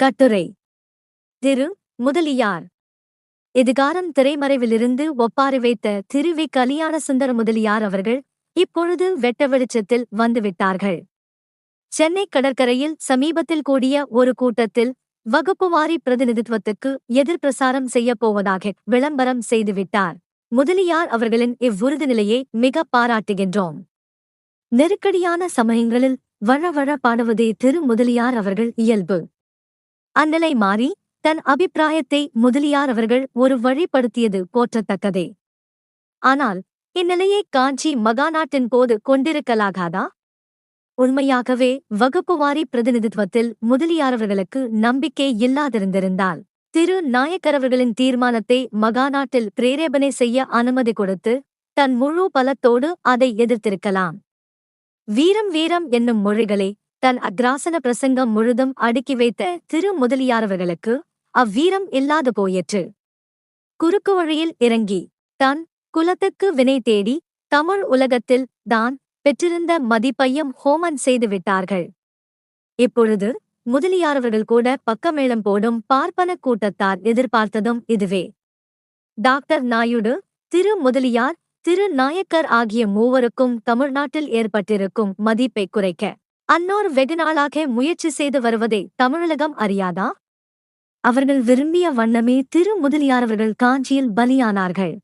கட்டுரை. திரு. முதலியார். எதிகாரம் திரைமறைவிலிருந்து ஒப்பாறு வைத்த திரு வி கலியாண சுந்தர முதலியார் அவர்கள் இப்பொழுது வெட்ட வெளிச்சத்தில் வந்துவிட்டார்கள். சென்னை கடற்கரையில் சமீபத்தில் கூடிய ஒரு கூட்டத்தில் வகுப்புவாரி பிரதிநிதித்துவத்துக்கு எதிர்பிரசாரம் செய்யப் போவதாக விளம்பரம் செய்துவிட்டார். முதலியார் அவர்களின் இவ்வுறுதி நிலையை மிக பாராட்டுகின்றோம். நெருக்கடியான சமயங்களில் வழவழ பாடுவதே திரு முதலியார் அவர்கள் இயல்பு. அந்நிலை மாறி தன் அபிப்பிராயத்தை முதலியார் அவர்கள் ஒரு வழிப்படுத்தியது போற்றத்தக்கதே. ஆனால் இந்நிலையை காஞ்சி மகாநாட்டின் போது கொண்டிருக்கலாகாதா? உண்மையாகவே வகுப்புவாரி பிரதிநிதித்துவத்தில் முதலியாரவர்களுக்கு நம்பிக்கை இல்லாதிருந்திருந்தால் திரு நாயக்கரவர்களின் தீர்மானத்தை மகாநாட்டில் பிரேரேபனை செய்ய அனுமதி கொடுத்து தன் முழு பலத்தோடு அதை எதிர்த்திருக்கலாம். வீரம் வீரம் என்னும் மொழிகளே தன் அக்ராசன பிரசங்கம் முழுதும் அடுக்கி வைத்த திரு முதலியாரவர்களுக்கு அவ்வீரம் இல்லாது போயிற்று. குறுக்கு வழியில் இறங்கி தன் குலத்துக்கு வினை தேடி தமிழ் உலகத்தில் தான் பெற்றிருந்த மதிப்பையும் ஹோமன் செய்து விட்டார்கள். இப்பொழுது முதலியாரவர்கள் கூட பக்கமேளம் போடும் பார்ப்பன கூட்டத்தார் எதிர்பார்த்ததும் இதுவே. டாக்டர் நாயுடு திரு முதலியார் திரு நாயக்கர் ஆகிய மூவருக்கும் தமிழ்நாட்டில் ஏற்பட்டிருக்கும் மதிப்பை குறைக்க அன்னோர் வெகுநாளாக முயற்சி செய்து வருவதை தமிழகம் அறியாதா? அவர்கள் விரும்பிய வண்ணமே திரு முதலியாரவர்கள் காஞ்சியில் பலியானார்கள்.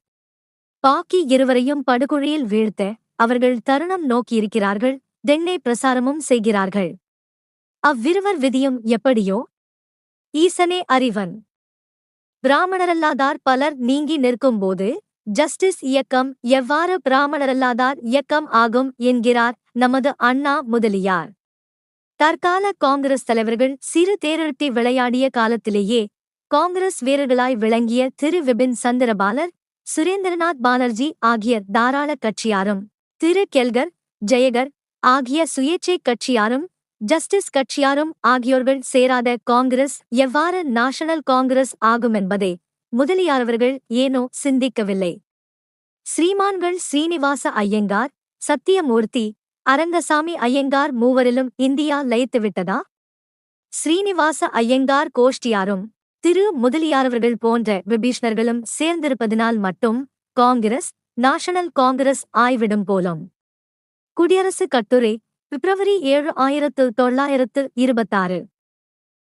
பாக்கி இருவரையும் படுகொழியில் வீழ்த்த அவர்கள் தருணம் நோக்கியிருக்கிறார்கள் தென்னை பிரசாரமும் செய்கிறார்கள். அவ்விருவர் விதியும் எப்படியோ? ஈசனே அறிவன். பிராமணரல்லாதார் பலர் நீங்கி நிற்கும்போது ஜஸ்டிஸ் இயக்கம் எவ்வாறு பிராமணரல்லாதார் இயக்கம் ஆகும் என்கிறார் நமது அண்ணா முதலியார். தற்கால காங்கிரஸ் தலைவர்கள் சிறு தேரெழுத்தி விளையாடிய காலத்திலேயே காங்கிரஸ் வீரர்களாய் விளங்கிய திரு. விபின் சந்திரபாலர் சுரேந்திரநாத் பானர்ஜி ஆகிய தாராள கட்சியாரும் திரு. கெல்கர் ஜெயகர் ஆகிய சுயேட்சை கட்சியாரும் ஜஸ்டிஸ் கட்சியாரும் ஆகியோர்கள் சேராத காங்கிரஸ் எவ்வாறு நேஷனல் காங்கிரஸ் ஆகுமென்பதை முதலியாரவர்கள் ஏனோ சிந்திக்கவில்லை. ஸ்ரீமான்கள் ஸ்ரீனிவாச ஐயங்கார் சத்தியமூர்த்தி அரங்கசாமி ஐயங்கார் மூவரிலும் இந்தியா லயித்துவிட்டதா ஸ்ரீனிவாச ஐயங்கார் கோஷ்டியாரும் திரு முதலியாரவர்கள் போன்ற விபீஷ்ணர்களும் சேர்ந்திருப்பதினால் மட்டும் காங்கிரஸ் நாஷனல் காங்கிரஸ் ஆய்விடும் போலும். குடியரசுக் கட்டுரை பிப்ரவரி ஏழு ஆயிரத்து தொள்ளாயிரத்து இருபத்தாறு.